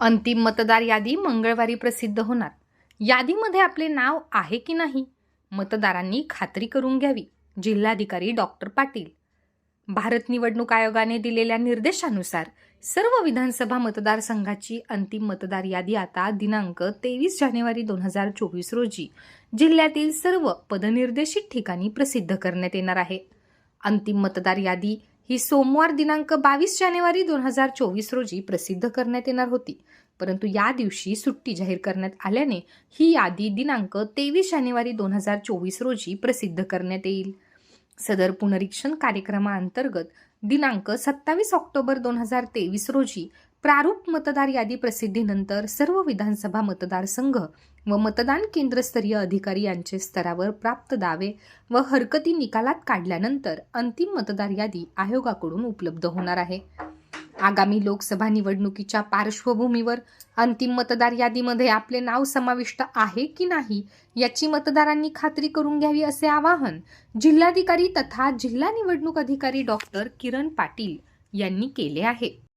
अंतिम मतदार यादी मंगळवारी प्रसिद्ध होणार. यादीमध्ये आपले नाव आहे की नाही मतदारांनी खात्री करून घ्यावी जिल्हाधिकारी डॉक्टर पाटील. भारत निवडणूक आयोगाने दिलेल्या निर्देशानुसार सर्व विधानसभा मतदारसंघाची अंतिम मतदार यादी आता दिनांक तेवीस जानेवारी दोन हजार चोवीस रोजी जिल्ह्यातील सर्व पदनिर्देशित ठिकाणी प्रसिद्ध करण्यात येणार आहे. अंतिम मतदार यादी ही सोमवार दिनांक बावीस जानेवारी दोन हजार चोवीस रोजी प्रसिद्ध करण्यात येणार होती. परंतु या दिवशी सुट्टी जाहीर करण्यात आल्याने ही यादी दिनांक तेवीस जानेवारी दोन हजार चोवीस रोजी प्रसिद्ध करण्यात येईल. सदर पुनरीक्षण कार्यक्रमाअंतर्गत दिनांक सत्तावीस ऑक्टोबर दोन हजार तेवीस रोजी प्रारूप मतदार यादी प्रसिद्धीनंतर सर्व विधानसभा मतदारसंघ व मतदान केंद्रस्तरीय अधिकारी यांचे स्तरावर प्राप्त दावे व हरकती निकालात काढल्यानंतर अंतिम मतदार यादी आयोगाकडून उपलब्ध होणार आहे. आगामी लोकसभा निवडणुकीच्या पार्श्वभूमीवर अंतिम मतदार यादीमध्ये आपले नाव समाविष्ट आहे की नाही याची मतदारांनी खात्री करून घ्यावी असे आवाहन जिल्हाधिकारी तथा जिल्हा निवडणूक अधिकारी डॉक्टर किरण पाटील यांनी केले आहे.